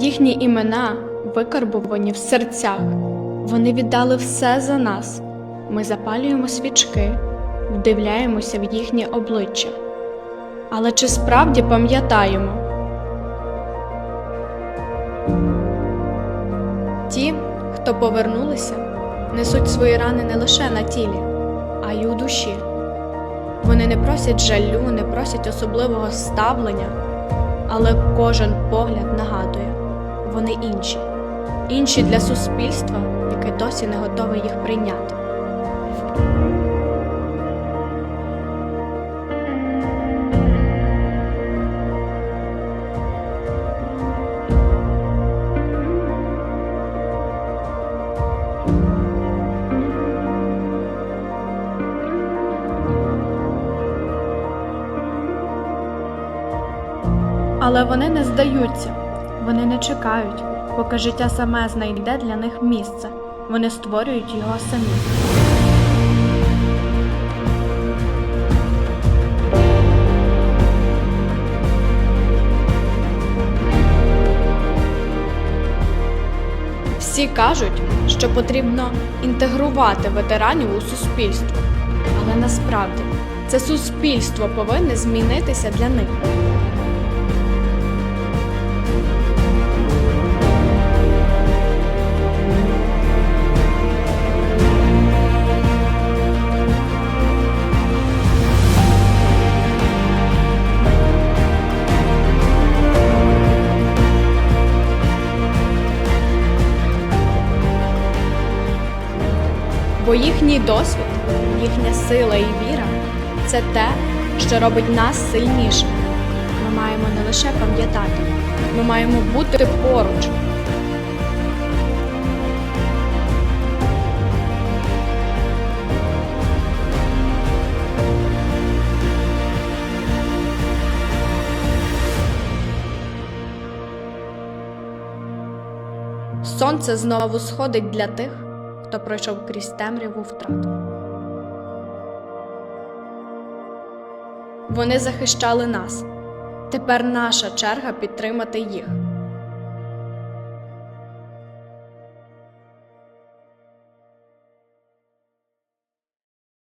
Їхні імена викарбовані в серцях. Вони віддали все за нас. Ми запалюємо свічки, вдивляємося в їхнє обличчя. Але чи справді пам'ятаємо? Ті, хто повернулися, несуть свої рани не лише на тілі, а й у душі. Вони не просять жалю, не просять особливого ставлення, але кожен погляд нагадує вони інші, інші для суспільства, яке досі не готове їх прийняти. Але вони не здаються, вони не чекають, поки життя саме знайде для них місце. Вони створюють його самі. Всі кажуть, що потрібно інтегрувати ветеранів у суспільство, але насправді це суспільство повинне змінитися для них. Бо їхній досвід, їхня сила і віра це те, що робить нас сильнішими. Ми маємо не лише пам'ятати, ми маємо бути поруч. Сонце знову сходить для тих, хто пройшов крізь темряву втрату. Вони захищали нас. Тепер наша черга підтримати їх.